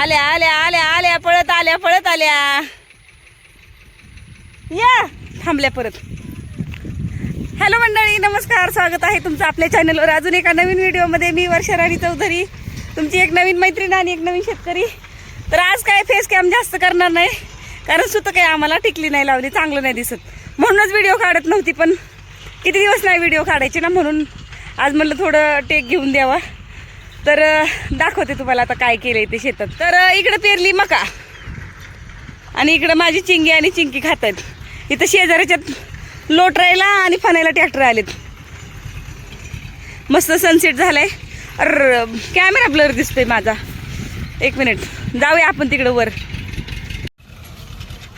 आल्या आल्या आल्या आल्या पळत आल्या पळत आल्या. या थांबल्या परत. हॅलो मंडळी नमस्कार स्वागत आहे तुमचं आपल्या चॅनलवर अजून एका नवीन व्हिडिओमध्ये मी वर्षराणी चौधरी. तुमची एक नवीन मैत्रीण आणि एक नवीन शेतकरी. तर आज काय फेस कॅम जास्त करणार नाही कारण सुतं काही आम्हाला टिकली नाही लावली चांगलं नाही दिसत. म्हणूनच व्हिडिओ काढत नव्हती पण किती दिवस नाही व्हिडिओ काढायचे ना म्हणून आज म्हणलं थोडं टेक घेऊन द्यावा. तर दाखवते तुम्हाला आता काय केलं ते शेतात. तर इकडं पेरली मका. आणि इकडं माझी चिंगी आणि चिंकी खात आहेत इथं शेजाऱ्याच्यात लोटरायला आणि फनायला ट्रॅक्टर आलेत. मस्त सनसेट झालाय. अर कॅमेरा ब्लर दिसतोय माझा. एक मिनिट जाऊया आपण तिकडं वर.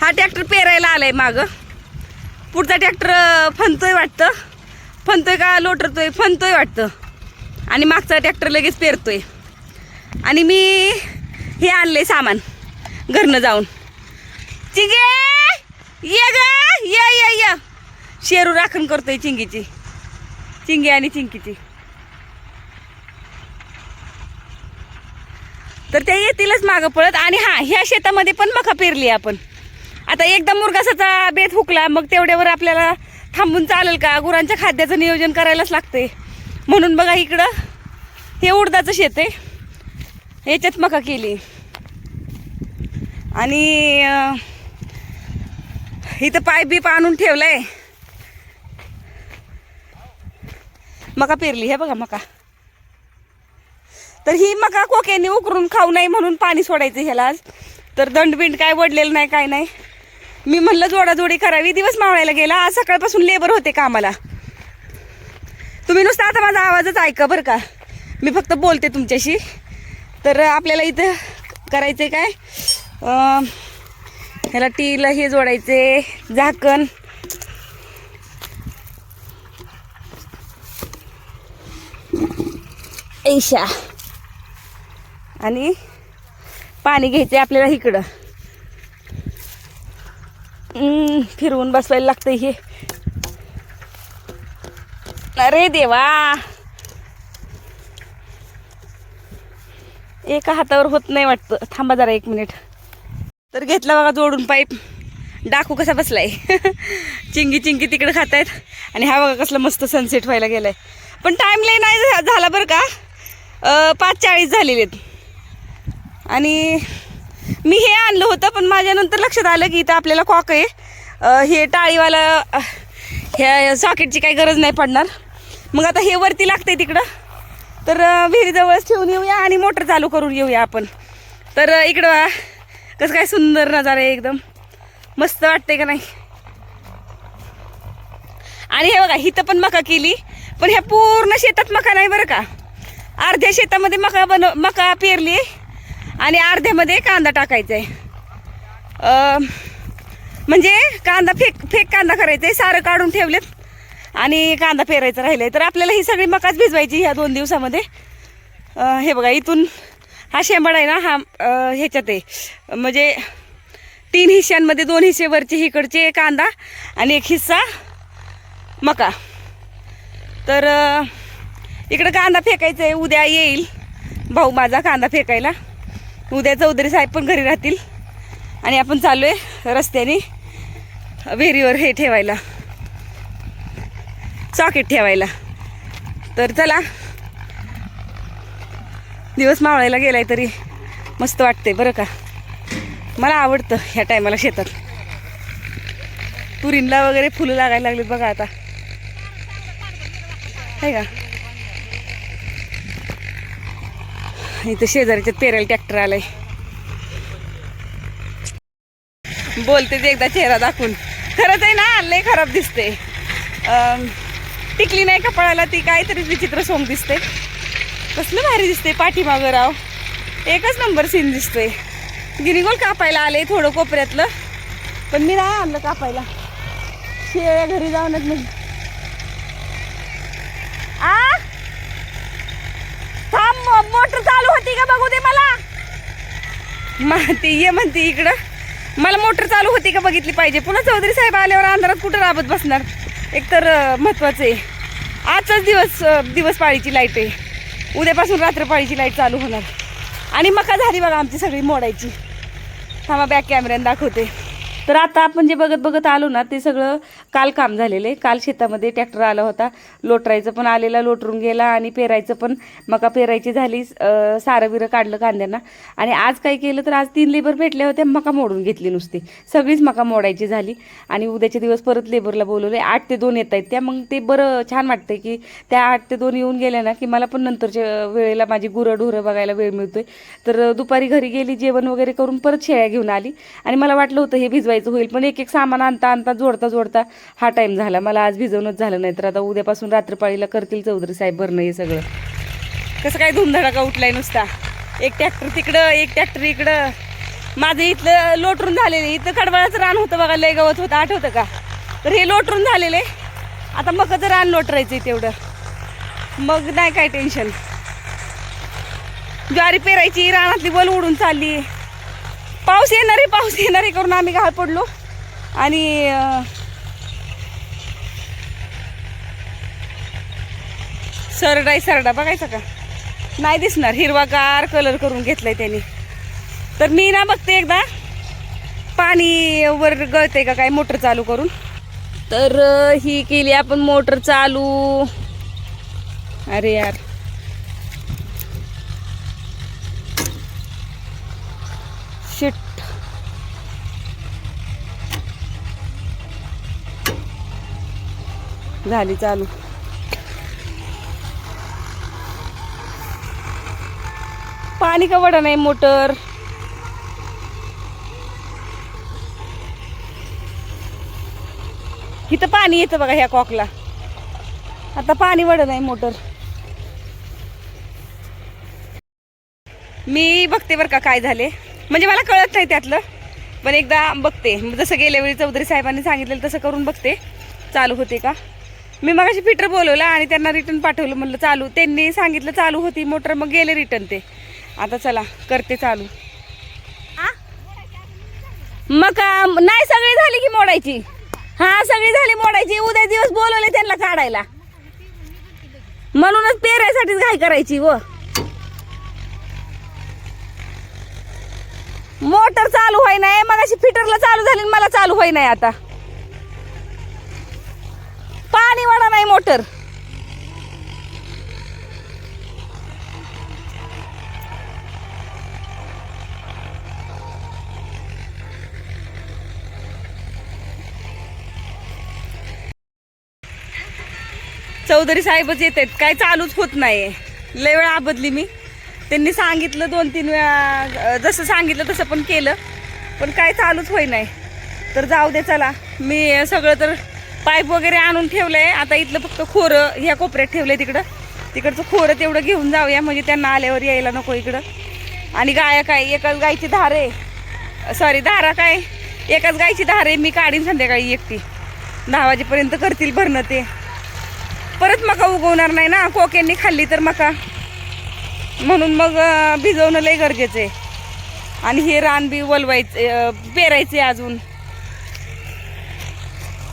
हा ट्रॅक्टर पेरायला आलाय माग. पुढचा ट्रॅक्टर फनतोय वाटतं. फनतोय का लोटरतोय फनतोय वाटतं. आणि मागचा ट्रॅक्टर लगेच पेरतोय. आणि मी हे आणले सामान घरनं जाऊन. चिंगे! ये ग! ये ये ये. शेरू राखण करतोय चिंगीची. चिंगी आणि चिंकीची. तर ते येतीलच मागं पळत आणि हा ह्या शेतामध्ये पण मका पेरली आपण. आता एकदा मुरगासाचा बेत हुकला मग तेवढ्यावर आपल्याला थांबून चालेल का? गुरांच्या खाद्याचं नियोजन करायलाच लागतंय. म्हणून बघा इकडं. हे उडदाचं शेत आहे. याच्यात मका केली. आणि इथं पाईप बीप आणून ठेवलाय. मका पेरली हे बघा मका. तर ही मका कोक्याने उकरून खाऊ नये म्हणून पाणी सोडायचं ह्याला आज. तर दंडबिंड काय वडलेलं नाही काय नाही. मी म्हणलं जोडाजोडी करावी दिवस मावळायला गेला. आज सकाळपासून लेबर होते कामाला. तुम्ही नुसता आता माझा आवाजच ऐका बरं का. मी फक्त बोलते तुमच्याशी. तर आपल्याला इथं करायचं काय? ह्याला टीला हे जोडायचे झाकण. ऐशा. आणि पाणी घ्यायचे आपल्याला इकडं. फिरवून बसवायला लागतंय हे. अरे देवा. एका हातावर होत नाही वाटतं. थांबा जरा एक मिनिट. तर घेतला बघा जोडून पाईप. डाकू कसा बसलाय? चिंगी चिंगी तिकडे खात आहेत आणि हा बघा कसला मस्त सनसेट व्हायला गेलाय. पण टाइम लई नाही झाला बरं का. पाच चाळीस झालेले आहेत आणि मी हे आणलं होतं पण माझ्यानंतर लक्षात आलं की इथं आपल्याला कॉक आहे. हे टाळीवाला ह्या सॉकेटची काही गरज नाही पडणार. मग आता हे वरती लागतंय तिकडं. तर विहिरीजवळच ठेवून येऊया आणि मोटर चालू करून येऊया आपण. तर इकडं कसं काय सुंदर नजारा आहे एकदम. मस्त वाटतंय का नाही? आणि हे बघा इथं पण मका केली. पण ह्या पूर्ण शेतात मका नाही बरं का? अर्ध्या शेतामध्ये मका बन मका पेरली. आणि अर्ध्यामध्ये कांदा टाकायचा आहे म्हणजे कांदा फेक फेक कांदा करायचा आहे सारं काढून ठेवलेत. आणि कांदा पेरायचा आहे तर आपल्याला ही सगळी मकाच भिजवायची ह्या दोन दिवसामध्ये. हे बघा इथून हा शेंबड आहे ना हा ह्याच्यात आहे. म्हणजे तीन हिश्यांमध्ये दोन हिस्से वरचे इकडचे कांदा आणि एक हिस्सा मका. तर इकडं कांदा फेकायचा आहे उद्या येईल. भाऊ माझा कांदा फेकायला. उद्या चौधरी साहेब पण घरी राहतील. आणि आपण चालू आहे रस्त्याने विहिरीवर हे ठेवायला. सॉकेट ठेवायला. तर चला. दिवस मावळायला गेलाय तरी मस्त वाटते बरं का. मला आवडतं ह्या टायमाला शेतात. तुरींला वगैरे फुलं लागायला लागलीत बघा आता. आहे का? इथं शेजारीच्या पेरायला ट्रॅक्टर आलाय. बोलते ते एकदा चेहरा दाखवून. खरंच आहे ना लय खराब दिसते टिकली नाही कपाळाला ती काहीतरी विचित्र सोंग दिसते. कसलं भारी दिसते पाठीमागं राव. एकच नंबर सीन दिसतोय. गिरीगोल कापायला आले थोडं कोपऱ्यातलं. पण मी नाही आणलं कापायला. शेळ्या घरी जाऊनच मग म्हणजे. आ? थांब मोटर चालू होती का बघू दे मला. माहिती ये म्हणते इकडं. मला मोटर चालू होती का बघितली पाहिजे. पुन्हा चौधरी साहेब आल्यावर अंधारात कुठं राबत बसणार? एकतर महत्त्वाचं आहे. आजचाच दिवस दिवस पाळीची लाइट आहे. उद्यापासून रात्र पाळीची लाइट चालू होणार. आणि मका झाली बघा आमची सगळी मोडायची. थांबा बॅक कॅमेऱ्याने दाखवते. तर आता आपण जे बघत बघत आलो ना ते सगळं काल काम झालेले काल शेतामध्ये ट्रॅक्टर आला होता. लोटरायचं पण आलेला लोटरून गेला आणि पेरायचं पण मका पेरायची झाली सारं बिरं काढलं कांद्यांना. आणि आज काय केलं तर आज तीन लेबर भेटले होते मका मोडून घेतली नुसती. सगळीच मका मोडायची झाली. आणि उद्याचे दिवस परत लेबरला बोलवले आठ ते दोन येत आहेत त्या. मग ते बरं छान वाटतंय की त्या आठ ते दोन येऊन गेल्या ना की मला पण नंतरच्या वेळेला माझी गुरंढुरं बघायला वेळ मिळतोय. तर दुपारी घरी गेली जेवण वगैरे करून परत शेळ्या घेऊन आली. आणि मला वाटलं होतं हे भिजवायचं होईल पण एक एक सामान आणता आणता जोडता जोडता हा टाईम झाला. मला आज भिजवणंच झालं नाही तर आता उद्यापासून रात्रपाळीला करतील चौधरी साहेब भरणं हे सगळं. कसं काय धुमधडाका उठलाय नुसता? एक ट्रॅक्टर तिकडं एक ट्रॅक्टर इकडं. माझं इथलं लोटरून झालेलं इथं कडवळाचं रान होतं बघा लय गवत होतं. आठवतं का? तर हे लोटरून झालेले आता मकाचं रान लोटरायचं तेवढं. मग नाही काय टेन्शन ज्वारी पेरायची रानातली बल उडून चालली. पाऊस येणार आहे पाऊस येणार आहे करून आम्ही घाल पडलो. आणि सरडा सरडा. बघायचा का? नाही दिसणार. हिरवागार कलर करून घेतलाय त्यांनी. तर मी ना बघते एकदा. पाणी वर गळते का काय? मोटर चालू करून. तर ही केली आपण मोटर चालू. अरे यार. शिट झाली चालू. पाणी का वडा नाही मोटर? इथं पाणी येतं बघा ह्या कॉकला. आता पाणी वड नाही मोटर. मी बघते बरं का काय झाले. म्हणजे मला कळत नाही त्यातलं पण एकदा बघते. जसं गेल्या वेळी चौधरी साहेबांनी सांगितलेलं तसं करून बघते. चालू होते का? मी मगाशी फिटर बोलवलं आणि त्यांना रिटर्न पाठवलं. म्हणलं चालू. त्यांनी सांगितलं चालू होती मोटर. मग गेले रिटर्न ते. आता चला करते चालू. मग नाही सगळी झाली की मोडायची? हा सगळी झाली मोडायची. उद्या दिवस बोलवले त्यांना काढायला. म्हणूनच पेरायसाठीच घाई करायची व. मोटर चालू होई नाही. मग अशी फिटरला चालू झाली मला चालू होई नाही आता. पाणी वाढा नाही मोटर. चौधरी साहेबच येत आहेत काय चालूच होत नाही लय वेळा आबदली मी. त्यांनी सांगितलं दोन तीन वेळा जसं सांगितलं तसं पण केलं. पण काय चालूच होई नाही तर जाऊ दे चला. मी सगळं तर पाईप वगैरे आणून ठेवलं आहे आता इथलं फक्त खोरं ह्या कोपऱ्यात ठेवलं आहे तिकडं. तिकडचं खोरं तेवढं घेऊन जाऊया. म्हणजे त्यांना आल्यावर यायला नको इकडं. आणि गाया काय? एकाच गायची धार आहे. सॉरी धारा काय? एकाच गायची धार आहे. मी काढीन संध्याकाळी एकटी. दहा वाजेपर्यंत करतील भरणं ते. परत मका उगवणार नाही ना. कोक्यांनी खाल्ली तर मका. म्हणून मग भिजवणं लय गरजेचं आहे आणि हे रान बी वलवायचं पेरायचे अजून.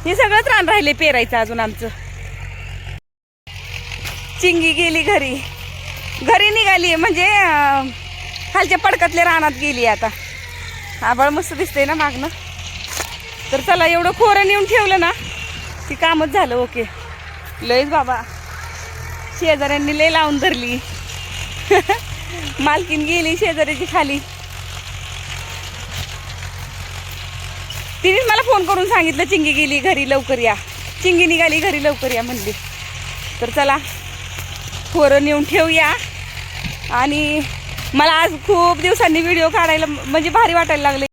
हे सगळंच रान राहिले पेरायचं अजून आमचं. चिंगी गेली घरी. घरी निघाली म्हणजे खालच्या पडकातल्या रानात गेली आता. आबाळ मस्त दिसतंय ना मागणं तर चला एवढं खोरं नेऊन ठेवलं ना की कामच झालं ओके. लयच बाबा. शेजाऱ्यांनी लय लावून धरली. मालकीन गेली शेजाऱ्याची खाली. तिनेच मला फोन करून सांगितलं चिंगी गेली घरी लवकर या. चिंगी निघाली घरी लवकर या म्हणली. तर चला पोरं नेऊन ठेवूया. आणि मला आज खूप दिवसांनी व्हिडिओ काढायला म्हणजे भारी वाटायला लागले.